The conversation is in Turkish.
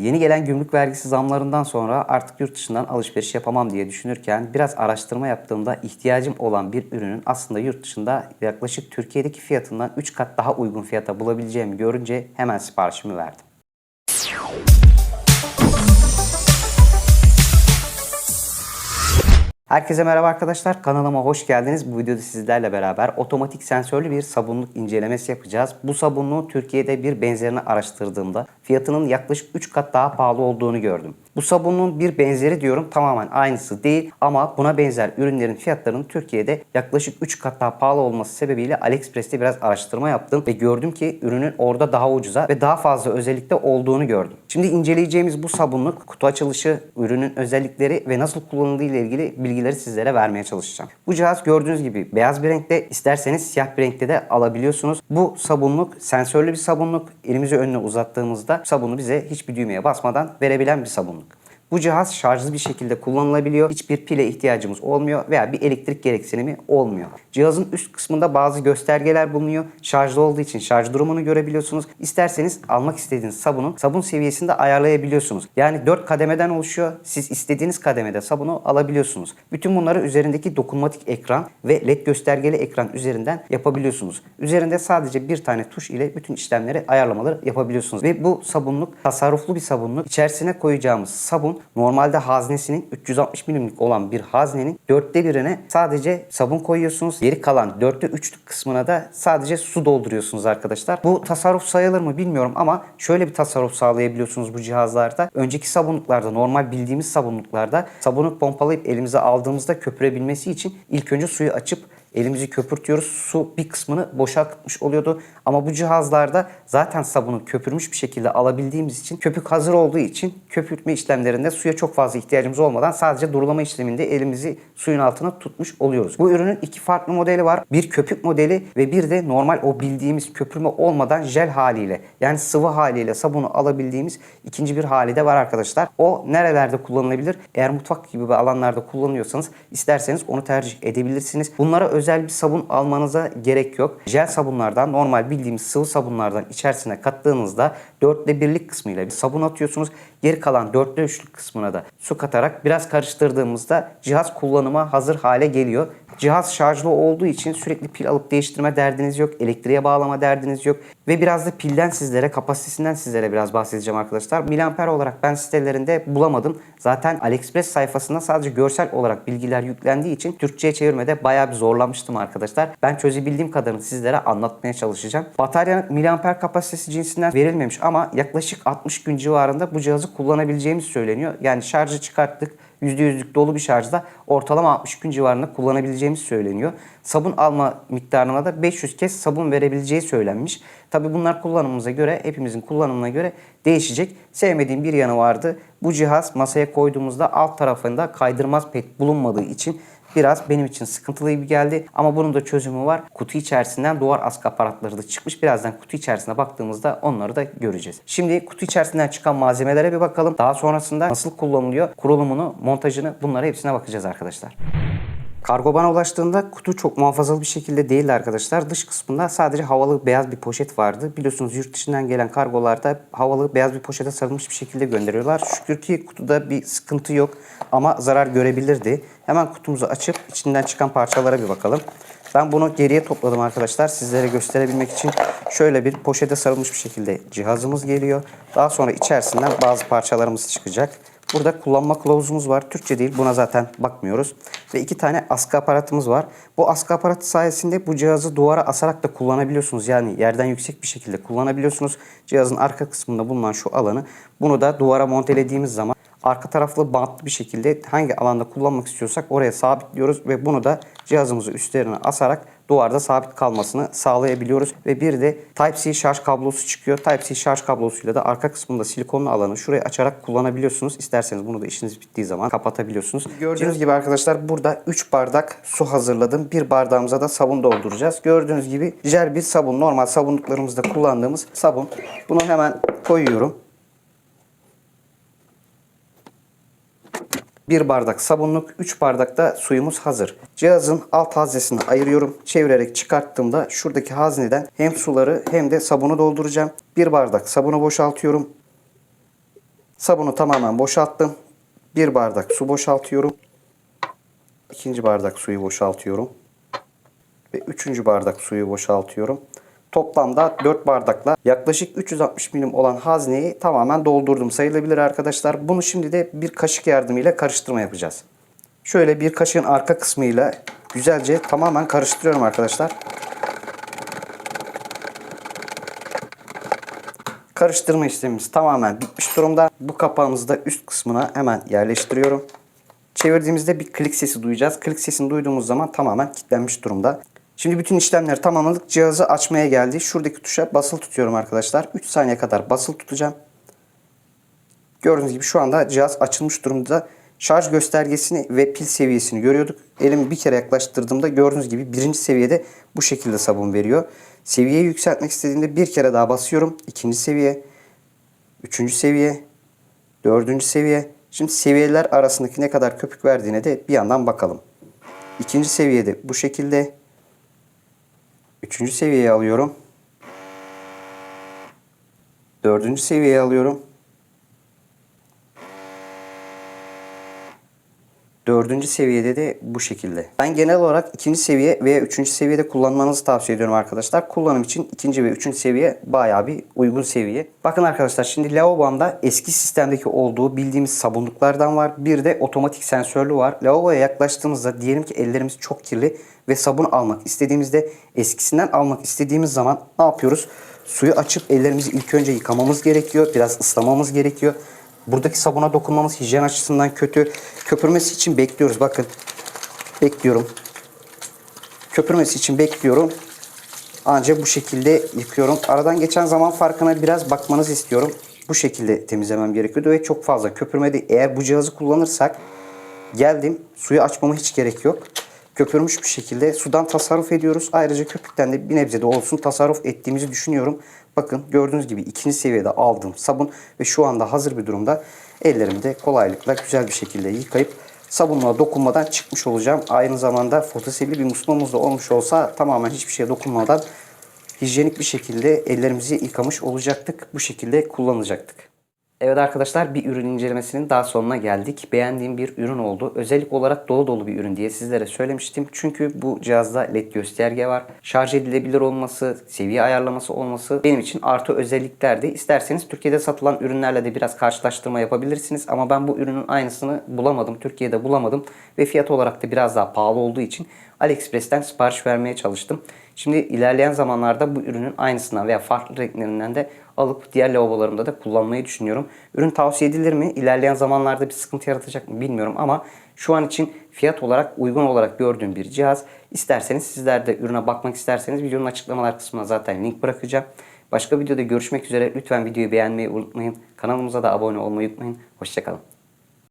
Yeni gelen gümrük vergisi zamlarından sonra artık yurt dışından alışveriş yapamam diye düşünürken biraz araştırma yaptığımda ihtiyacım olan bir ürünün aslında yurt dışında yaklaşık Türkiye'deki fiyatından 3 kat daha uygun fiyata bulabileceğimi görünce hemen siparişimi verdim. Herkese merhaba arkadaşlar. Kanalıma hoş geldiniz. Bu videoda sizlerle beraber otomatik sensörlü bir sabunluk incelemesi yapacağız. Bu sabunluğu Türkiye'de bir benzerini araştırdığımda fiyatının yaklaşık 3 kat daha pahalı olduğunu gördüm. Bu sabunun bir benzeri diyorum tamamen aynısı değil ama buna benzer ürünlerin fiyatlarının Türkiye'de yaklaşık 3 kat daha pahalı olması sebebiyle AliExpress'te biraz araştırma yaptım ve gördüm ki ürünün orada daha ucuza ve daha fazla özellikle olduğunu gördüm. Şimdi inceleyeceğimiz bu sabunluk kutu açılışı, ürünün özellikleri ve nasıl kullanıldığı ile ilgili bilgileri sizlere vermeye çalışacağım. Bu cihaz gördüğünüz gibi beyaz bir renkte isterseniz siyah bir renkte de alabiliyorsunuz. Bu sabunluk sensörlü bir sabunluk. Elimizi önüne uzattığımızda sabunu bize hiçbir düğmeye basmadan verebilen bir sabunluk. Bu cihaz şarjlı bir şekilde kullanılabiliyor. Hiçbir pile ihtiyacımız olmuyor veya bir elektrik gereksinimi olmuyor. Cihazın üst kısmında bazı göstergeler bulunuyor. Şarjlı olduğu için şarj durumunu görebiliyorsunuz. İsterseniz almak istediğiniz sabunun sabun seviyesinde ayarlayabiliyorsunuz. Yani 4 kademeden oluşuyor. Siz istediğiniz kademede sabunu alabiliyorsunuz. Bütün bunları üzerindeki dokunmatik ekran ve led göstergeli ekran üzerinden yapabiliyorsunuz. Üzerinde sadece bir tane tuş ile bütün işlemleri ayarlamaları yapabiliyorsunuz. Ve bu sabunluk tasarruflu bir sabunluk. İçerisine koyacağımız sabun normalde haznesinin 360 milimlik olan bir haznenin dörtte birine sadece sabun koyuyorsunuz. Geri kalan dörtte üçlük kısmına da sadece su dolduruyorsunuz arkadaşlar. Bu tasarruf sayılır mı bilmiyorum ama şöyle bir tasarruf sağlayabiliyorsunuz bu cihazlarda. Önceki sabunluklarda normal bildiğimiz sabunluklarda sabunu pompalayıp elimize aldığımızda köpürebilmesi için ilk önce suyu açıp elimizi köpürtüyoruz. Su bir kısmını boşaltmış oluyordu. Ama bu cihazlarda zaten sabunu köpürmüş bir şekilde alabildiğimiz için köpük hazır olduğu için köpürtme işlemlerinde suya çok fazla ihtiyacımız olmadan sadece durulama işleminde elimizi suyun altına tutmuş oluyoruz. Bu ürünün iki farklı modeli var. Bir köpük modeli ve bir de normal o bildiğimiz köpürme olmadan jel haliyle yani sıvı haliyle sabunu alabildiğimiz ikinci bir hali de var arkadaşlar. O nerelerde kullanılabilir? Eğer mutfak gibi alanlarda kullanıyorsanız isterseniz onu tercih edebilirsiniz. Bunlara özel bir sabun almanıza gerek yok. Jel sabunlardan normal bildiğimiz sıvı sabunlardan içerisine kattığınızda dörtte birlik kısmıyla bir sabun atıyorsunuz. Geri kalan dörtte üçlük kısmına da su katarak biraz karıştırdığımızda cihaz kullanıma hazır hale geliyor. Cihaz şarjlı olduğu için sürekli pil alıp değiştirme derdiniz yok. Elektriğe bağlama derdiniz yok. Ve biraz da pilden sizlere, kapasitesinden sizlere biraz bahsedeceğim arkadaşlar. Miliamper olarak ben sitelerinde bulamadım. Zaten AliExpress sayfasında sadece görsel olarak bilgiler yüklendiği için Türkçe'ye çevirmede bayağı bir zorlamıştım arkadaşlar. Ben çözebildiğim kadarını sizlere anlatmaya çalışacağım. Batarya miliamper kapasitesi cinsinden verilmemiş ama yaklaşık 60 gün civarında bu cihazı kullanabileceğimiz söyleniyor. Yani şarjı çıkarttık. %100'lük dolu bir şarjda ortalama 60 gün civarında kullanabileceğimiz söyleniyor. Sabun alma miktarına da 500 kez sabun verebileceği söylenmiş. Tabi bunlar kullanımımıza göre, hepimizin kullanımına göre değişecek. Sevmediğim bir yanı vardı. Bu cihaz masaya koyduğumuzda alt tarafında kaydırmaz pet bulunmadığı için biraz benim için sıkıntılı gibi geldi. Ama bunun da çözümü var. Kutu içerisinden duvar askı aparatları da çıkmış. Birazdan kutu içerisine baktığımızda onları da göreceğiz. Şimdi kutu içerisinden çıkan malzemelere bir bakalım. Daha sonrasında nasıl kullanılıyor, kurulumunu, montajını bunlara hepsine bakacağız arkadaşlar. Kargo bana ulaştığında kutu çok muhafazalı bir şekilde değildi arkadaşlar. Dış kısmında sadece havalı beyaz bir poşet vardı. Biliyorsunuz yurt dışından gelen kargolarda havalı beyaz bir poşete sarılmış bir şekilde gönderiyorlar. Şükür ki kutuda bir sıkıntı yok ama zarar görebilirdi. Hemen kutumuzu açıp içinden çıkan parçalara bir bakalım. Ben bunu geriye topladım arkadaşlar sizlere gösterebilmek için. Şöyle bir poşete sarılmış bir şekilde cihazımız geliyor. Daha sonra içerisinden bazı parçalarımız çıkacak. Burada kullanma kılavuzumuz var. Türkçe değil buna zaten bakmıyoruz. Ve iki tane askı aparatımız var. Bu askı aparatı sayesinde bu cihazı duvara asarak da kullanabiliyorsunuz. Yani yerden yüksek bir şekilde kullanabiliyorsunuz. Cihazın arka kısmında bulunan şu alanı bunu da duvara montelediğimiz zaman arka taraflı bantlı bir şekilde hangi alanda kullanmak istiyorsak oraya sabitliyoruz ve bunu da cihazımızı üstlerine asarak duvarda sabit kalmasını sağlayabiliyoruz. Ve bir de Type-C şarj kablosu çıkıyor. Type-C şarj kablosuyla da arka kısmında silikonlu alanı şuraya açarak kullanabiliyorsunuz. İsterseniz bunu da işiniz bittiği zaman kapatabiliyorsunuz. Gördüğünüz gibi arkadaşlar burada 3 bardak su hazırladım. Bir bardağımıza da sabun dolduracağız. Gördüğünüz gibi jel bir sabun. Normal sabunluklarımızda kullandığımız sabun. Bunu hemen koyuyorum. Bir bardak sabunluk, 3 bardak da suyumuz hazır. Cihazın alt haznesini ayırıyorum. Çevirerek çıkarttığımda şuradaki hazneden hem suları hem de sabunu dolduracağım. Bir bardak sabunu boşaltıyorum. Sabunu tamamen boşalttım. Bir bardak su boşaltıyorum. İkinci bardak suyu boşaltıyorum. Ve üçüncü bardak suyu boşaltıyorum. Toplamda 4 bardakla yaklaşık 360 milim olan hazneyi tamamen doldurdum sayılabilir arkadaşlar. Bunu şimdi de bir kaşık yardımıyla karıştırma yapacağız. Şöyle bir kaşığın arka kısmıyla güzelce tamamen karıştırıyorum arkadaşlar. Karıştırma işlemimiz tamamen bitmiş durumda. Bu kapağımızı da üst kısmına hemen yerleştiriyorum. Çevirdiğimizde bir klik sesi duyacağız. Klik sesini duyduğumuz zaman tamamen kilitlenmiş durumda. Şimdi bütün işlemleri tamamladık. Cihazı açmaya geldi. Şuradaki tuşa basılı tutuyorum arkadaşlar. 3 saniye kadar basılı tutacağım. Gördüğünüz gibi şu anda cihaz açılmış durumda. Şarj göstergesini ve pil seviyesini görüyorduk. Elimi bir kere yaklaştırdığımda gördüğünüz gibi birinci seviyede bu şekilde sabun veriyor. Seviyeyi yükseltmek istediğimde bir kere daha basıyorum. İkinci seviye, üçüncü seviye, dördüncü seviye. Şimdi seviyeler arasındaki ne kadar köpük verdiğine de bir yandan bakalım. İkinci seviyede bu şekilde. Üçüncü seviyeye alıyorum. Dördüncü seviyeye alıyorum. Dördüncü seviyede de bu şekilde. Ben genel olarak ikinci seviye veya üçüncü seviyede kullanmanızı tavsiye ediyorum arkadaşlar. Kullanım için ikinci ve üçüncü seviye bayağı bir uygun seviye. Bakın arkadaşlar şimdi lavabomda eski sistemdeki olduğu bildiğimiz sabunluklardan var. Bir de otomatik sensörlü var. Lavaboya yaklaştığımızda diyelim ki ellerimiz çok kirli ve sabun almak istediğimizde eskisinden almak istediğimiz zaman ne yapıyoruz? Suyu açıp ellerimizi ilk önce yıkamamız gerekiyor. Biraz ıslamamız gerekiyor. Buradaki sabuna dokunmamız hijyen açısından kötü. Köpürmesi için bekliyoruz. Bakın. Bekliyorum. Köpürmesi için bekliyorum. Ancak bu şekilde yıkıyorum. Aradan geçen zaman farkına biraz bakmanızı istiyorum. Bu şekilde temizlemem gerekiyordu ve çok fazla köpürmedi. Eğer bu cihazı kullanırsak geldim. Suyu açmama hiç gerek yok. Köpürmüş bir şekilde sudan tasarruf ediyoruz. Ayrıca köpükten de bir nebze de olsun tasarruf ettiğimizi düşünüyorum. Bakın gördüğünüz gibi ikinci seviyede aldığım sabun ve şu anda hazır bir durumda ellerimi de kolaylıkla güzel bir şekilde yıkayıp sabunluğa dokunmadan çıkmış olacağım. Aynı zamanda fotosevilli bir musluğumuz da olmuş olsa tamamen hiçbir şeye dokunmadan hijyenik bir şekilde ellerimizi yıkamış olacaktık. Bu şekilde kullanacaktık. Evet arkadaşlar bir ürün incelemesinin daha sonuna geldik. Beğendiğim bir ürün oldu. Özellik olarak dolu dolu bir ürün diye sizlere söylemiştim. Çünkü bu cihazda led gösterge var. Şarj edilebilir olması, seviye ayarlaması olması benim için artı özelliklerdi. İsterseniz Türkiye'de satılan ürünlerle de biraz karşılaştırma yapabilirsiniz. Ama ben bu ürünün aynısını bulamadım. Türkiye'de bulamadım. Ve fiyat olarak da biraz daha pahalı olduğu için AliExpress'ten sipariş vermeye çalıştım. Şimdi ilerleyen zamanlarda bu ürünün aynısından veya farklı renklerinden de alıp diğer lavabolarımda da kullanmayı düşünüyorum. Ürün tavsiye edilir mi? İlerleyen zamanlarda bir sıkıntı yaratacak mı bilmiyorum ama şu an için fiyat olarak uygun olarak gördüğüm bir cihaz. İsterseniz sizler de ürüne bakmak isterseniz videonun açıklamalar kısmına zaten link bırakacağım. Başka videoda görüşmek üzere. Lütfen videoyu beğenmeyi unutmayın. Kanalımıza da abone olmayı unutmayın. Hoşçakalın.